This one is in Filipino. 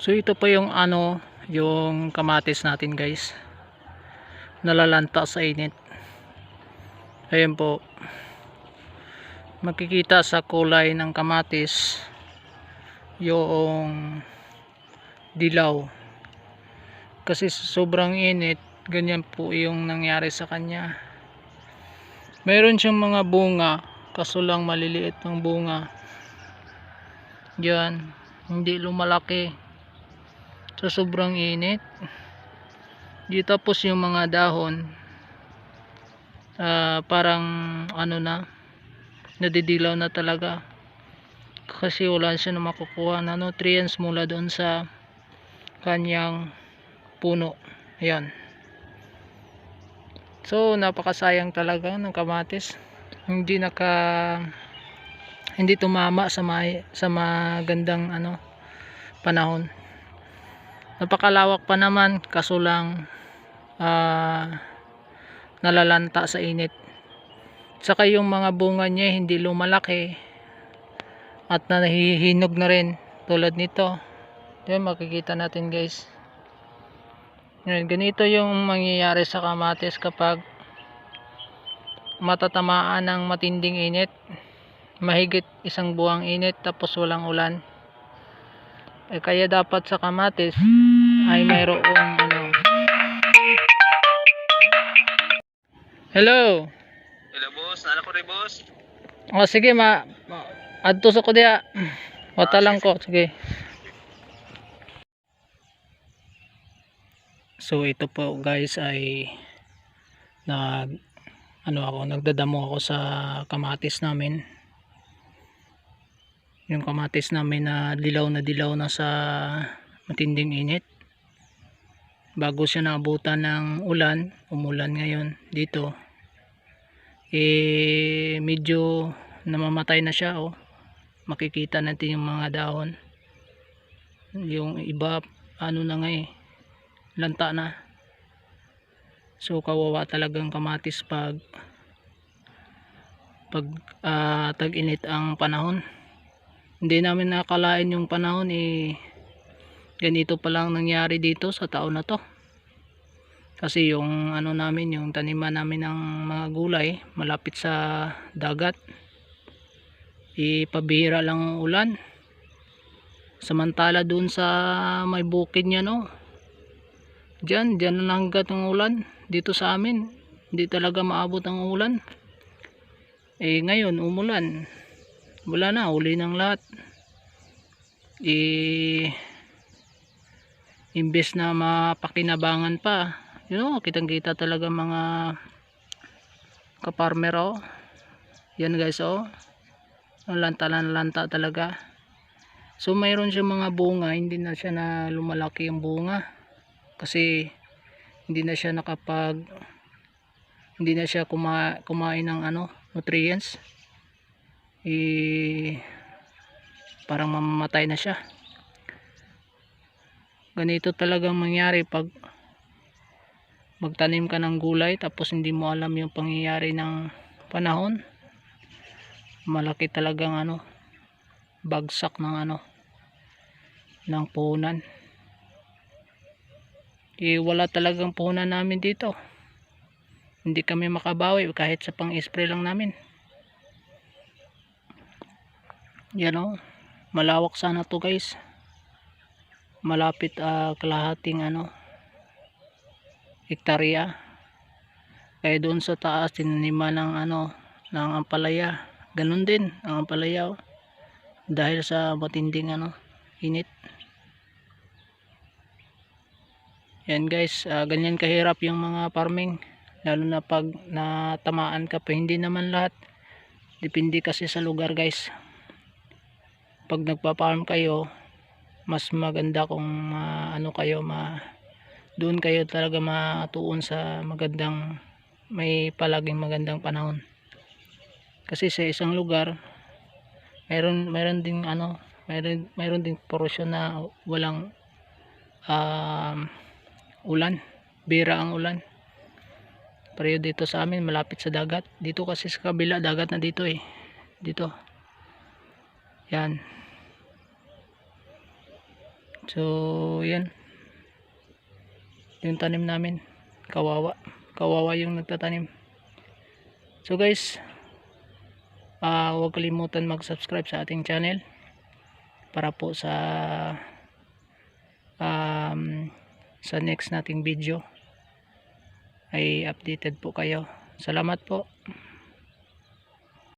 So ito pa yung ano, yung kamatis natin guys. Nalalanta sa init. Ayan po. Makikita sa kulay ng kamatis yung dilaw. Kasi sobrang init, ganyan po yung nangyari sa kanya. Meron siyang mga bunga, kaso lang maliliit ng bunga. Yan, hindi lumalaki sa sobrang init. Di tapos yung mga dahon. Ah, parang ano na nadidilaw na talaga. Kasi wala siya na makukuha na nutrients mula doon sa kanyang puno. Ayan. So napakasayang talaga ng kamatis. Hindi naka hindi tumama sa may, sa magandang ano panahon napakalawak pa naman kaso lang ah, nalalanta sa init. Saka yung mga bunga niya hindi lumalaki at nahihinog na rin tulad nito. Yan makikita natin guys. Yan, ganito yung mangyayari sa kamatis kapag matatamaan ng matinding init. Mahigit isang buwang init tapos walang ulan eh, kaya dapat sa kamatis ay mayroong ano. Hello. Hello boss, nala ko rin boss. O sige ma, adto sa ko diya. Wata lang ko, sige. So ito po guys ay nag ano ako nagdadamo ako sa kamatis namin. Yung kamatis namin na dilaw na dilaw na sa matinding init. Bago siya naabutan ng ulan, umulan ngayon dito. Eh medyo namamatay na siya oh. Makikita natin yung mga dahon. Yung iba ano na nga eh lanta na. So kawawa talagang kamatis pag pag ah, tag-init ang panahon hindi namin nakalain yung panahon eh ganito pa lang nangyari dito sa taon na to. Kasi yung ano namin yung taniman namin ng mga gulay malapit sa dagat. Ipabihira lang ang ulan. Samantala dun sa may bukid niya no? Dyan dyan na hanggat ang ulan dito sa amin. Hindi talaga maabot ang ulan. Eh ngayon umulan wala na uli ng lahat. I imbes na mapakinabangan pa you know kitang kita talaga mga kaparmer oh. Yan guys oh. Lanta lanta talaga. So mayroon siya mga bunga hindi na siya na lumalaki yung bunga. Kasi hindi na siya nakapag hindi na siya kuma, kumain ng ano nutrients eh, parang mamamatay na siya. Ganito talagang mangyari pag magtanim ka ng gulay tapos hindi mo alam yung pangyayari ng panahon. Malaki talagang ano bagsak ng ano ng puhunan. Eh wala talagang puhunan namin dito. Hindi kami makabawi kahit sa pang spray lang namin yan o. Malawak sana to guys. Malapit uh, kalahating ano hektarya. Kaya doon sa taas tinanima ng ano ng ampalaya. Ganun din ang ampalaya oh. dahil sa matinding ano init. Yan guys uh, ganyan kahirap yung mga farming. Lalo na pag natamaan ka pa. Hindi naman lahat. Depende kasi sa lugar guys pag nagpa-farm kayo mas maganda kung uh, ano kayo ma doon kayo talaga matuon sa magandang may palaging magandang panahon. Kasi sa isang lugar mayroon mayroon ding ano mayroon mayroon ding porosyon na walang uh, ulan bira ang ulan. Pero dito sa amin malapit sa dagat. Dito kasi sa kabila dagat na dito eh. Dito. Yan So, yan. Yung tanim namin. Kawawa. Kawawa yung nagtatanim. So guys, ah huwag kalimutan mag-subscribe sa ating channel para po sa um, sa next nating video ay updated po kayo. Salamat po.